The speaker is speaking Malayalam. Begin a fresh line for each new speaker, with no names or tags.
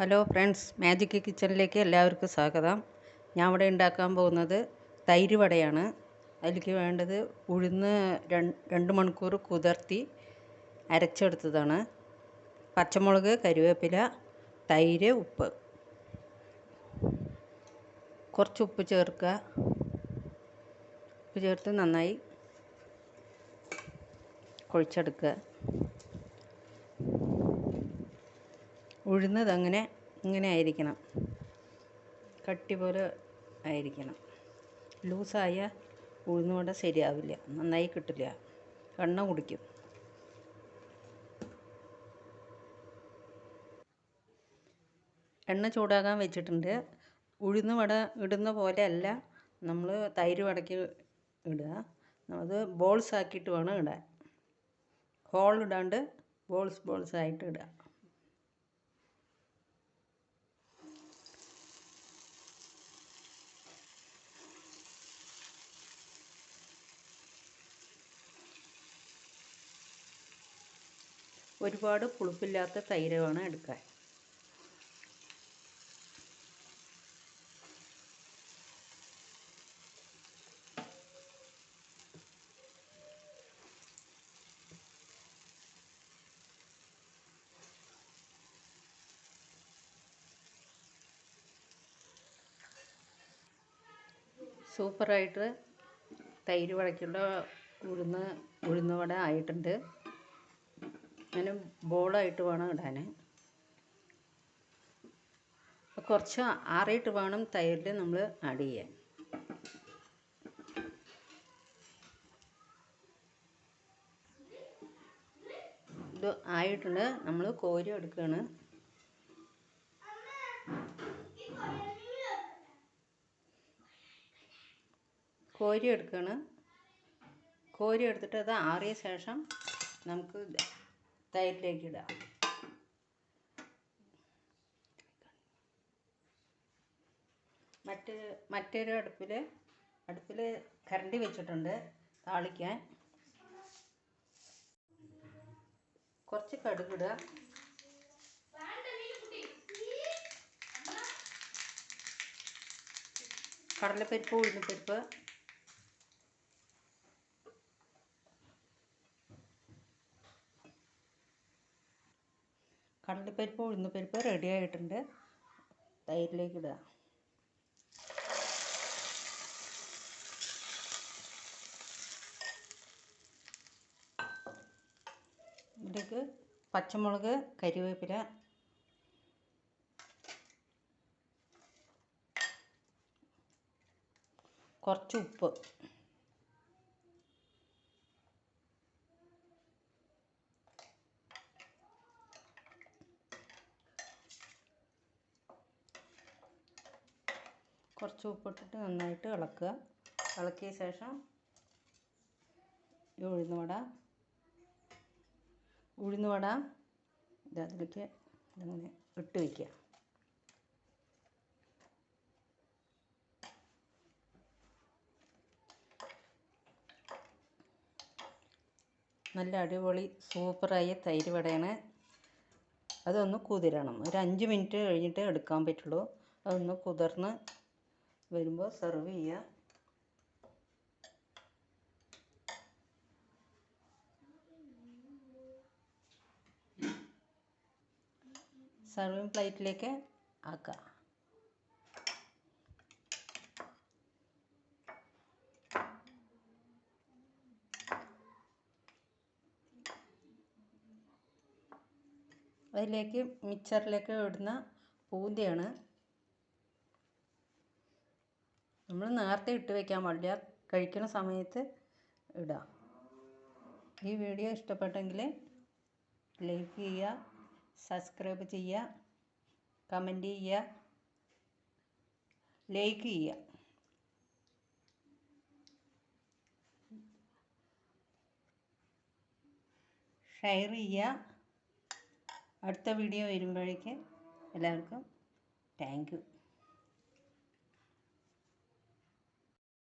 ഹലോ ഫ്രണ്ട്സ് മാജിക് കിച്ചണിലേക്ക് എല്ലാവർക്കും സ്വാഗതം. ഞാൻ ഇവിടെ ഉണ്ടാക്കാൻ പോകുന്നത് തൈര് വടയാണ്. അതിലേക്ക് വേണ്ടത് ഉഴുന്ന് രണ്ട് മണിക്കൂർ കുതിർത്തി അരച്ചെടുത്തതാണ്. പച്ചമുളക് കരിവേപ്പില തൈര് ഉപ്പ്. കുറച്ച് ഉപ്പ് ചേർക്കുക. ഉപ്പ് ചേർത്ത് നന്നായി കുഴച്ചെടുക്കുക. ഉഴുന്നത് അങ്ങനെ ഇങ്ങനെ ആയിരിക്കണം. കട്ടി പോലെ ആയിരിക്കണം. ലൂസായ ഉഴുന്നുവട ശരിയാവില്ല. നന്നായി കിട്ടില്ല. എണ്ണ കുടിക്കും. എണ്ണ ചൂടാകാൻ വെച്ചിട്ടുണ്ട്. ഉഴുന്ന് വട ഇടുന്ന പോലെ അല്ല. നമ്മൾ തൈര് വടക്കി ഇടുക. അത് ബോൾസ് ആക്കിയിട്ട് വേണം ഇടാൻ. ഹോൾ ഇടാണ്ട് ബോൾസ് ബോൾസ് ആയിട്ട് ഇടുക. ഒരുപാട് പുളിപ്പില്ലാത്ത തൈര് വേണം എടുക്കാൻ സൂപ്പറായിട്ട് തൈര് വടക്കുള്ള ഉഴുന്ന് ഉഴുന്നുവട ആയിട്ടുണ്ട്. അങ്ങനെ ബോളായിട്ട് വേണം ഇടാൻ കുറച്ച് ആറിയിട്ട് വേണം തൈരിൽ നമ്മൾ ആഡ് ചെയ്യാൻ. ഇത് ആയിട്ടുണ്ട്. നമ്മൾ കോരി എടുക്കുകയാണ് കോരി എടുക്കുകയാണ് കോരി എടുത്തിട്ട് അത് ആറിയ ശേഷം നമുക്ക് തൈരിലേക്ക് ഇടുക. മറ്റ് മറ്റൊരു അടുപ്പിൽ അടുപ്പിൽ കരണ്ടി വെച്ചിട്ടുണ്ട് താളിക്കാൻ. കുറച്ച് കടുകിടുക കടലപ്പരിപ്പ് ഉഴുന്നപ്പരിപ്പ് കടലപ്പരിപ്പ് ഉഴുന്നപ്പരിപ്പ് റെഡി ആയിട്ടുണ്ട്. തൈരിലേക്ക് ഇടുക. ഇതിലേക്ക് പച്ചമുളക് കരിവേപ്പില കുറച്ച് ഉപ്പ്. കുറച്ച് ഉപ്പിട്ടിട്ട് നന്നായിട്ട് ഇളക്കുക. ഇളക്കിയ ശേഷം ഈ ഉഴുന്നുവട ഉഴുന്നുവട ഇത് അതിലേക്ക് ഇതങ്ങനെ ഇട്ട് വയ്ക്കുക. നല്ല അടിപൊളി സൂപ്പറായ തൈര് വടയാണ്. അതൊന്ന് കുതിരണം. ഒരു അഞ്ച് മിനിറ്റ് കഴിഞ്ഞിട്ട് എടുക്കാൻ പറ്റുള്ളൂ. അതൊന്ന് കുതിർന്ന് വരുമ്പോൾ സെർവ് ചെയ്യുക സർവിങ് പ്ലേറ്റിലേക്ക് ആക്കുക അതിലേക്ക് മിക്സറിലേക്ക് ഇടുന്ന പൂന്തിയാണ്. നമ്മൾ നേരത്തെ ഇട്ട് വെക്കാൻ പാടില്ല. കഴിക്കുന്ന സമയത്ത് ഇടാം. ഈ വീഡിയോ ഇഷ്ടപ്പെട്ടെങ്കിൽ ലൈക്ക് ചെയ്യുക സബ്സ്ക്രൈബ് ചെയ്യുക കമന്റ് ചെയ്യുക ലൈക്ക് ചെയ്യുക. ഷെയർ ചെയ്യുക. അടുത്ത വീഡിയോ വരുമ്പോഴേക്ക് എല്ലാവർക്കും താങ്ക് യു.